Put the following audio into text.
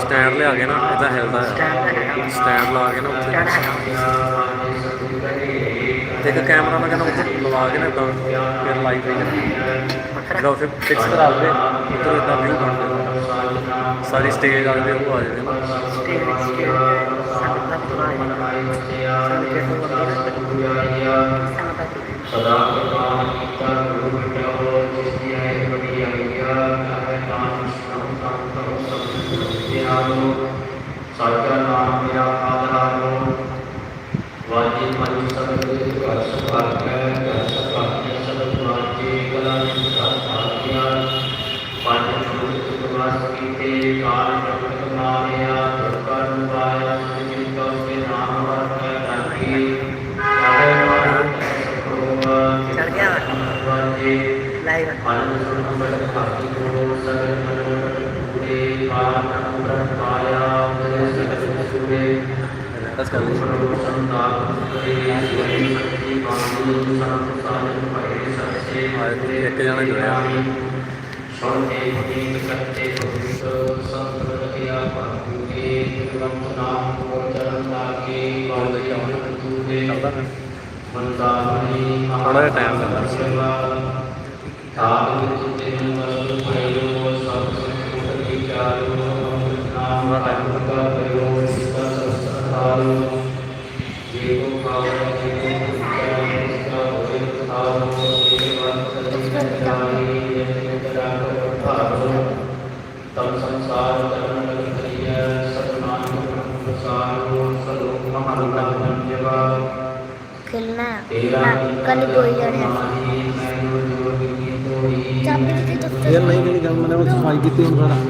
Stand ਲਿਆ ਕੇ ਨਾ ਇਦਾਂ ਹਿਲਦਾ ਸਟੈਂਡ ਹੈ ਸਟੈਂਡ ਲਾ ਕੇ ਨਾ ਉੱਥੇ। ਤੇ ਇੱਕ ਕੈਮਰਾ ਮੈਂ ਕਹਿੰਦਾ ਉੱਥੇ ਲਵਾ ਕੇ ਨਾ ਇਦਾਂ, ਫਿਰ ਲਾਈਵ ਵੀ ਕਰਾਂ ਜਿਹੜਾ ਉੱਥੇ ਫਿਕਸ ਕਰਾ ਲਵੇ, ਉੱਧਰ ਇਦਾਂ ਵਿਊ ਬਣ ਜਾਵੇ। ਸਾਰੀ ਸਟੇਜ ਆ ਜਾਵੇ ਉਹ ਆ ਜਾਵੇ ਨਾ। ਸਦਾ ਲਾਈਵ। ਮਨ ਸੁਨਮਲ ਭਾਗੀ ਕੋ ਸਗਲ ਮਨ ਪੂਰੇ ਪਾਪ ਅੰਮ੍ਰਿਤ ਪਾਇਆ ਮੇਰੇ ਸਗਲ ਸੁਰੇ ਬਸ ਕਰ ਲਈ ਇੱਕ ਜਣਾ ਜੁੜਿਆ ਥੋੜਾ ਜਿਹਾ ਟਾਈਮ ਲੱਗਦਾ ਤਾਪ ਵਿੱਚ ਤਿੰਨ ਵਸਤੂ ਭਇਓ ਸਭ ਸੰਕਟ ਵਿਚਾਰੋ ਨਾਮ ਰਤਨ ਕਾ ਪ੍ਰਯੋਗ ਸਿੱਧਾ ਸੰਸਾਰੋ ਜੇ ਕੋ ਭਾਵੋ ਕਰਨ ਕੱਲ ਕੋਈ ਜਾਣੇ ਮੈਨੂੰ ਨਹੀਂ ਕਿਹੜੀ ਗੱਲ ਮੈਂ ਉਹ ਸਫ਼ਾਈ ਕੀਤੀ ਹੁਣ ਸਾਰਾ।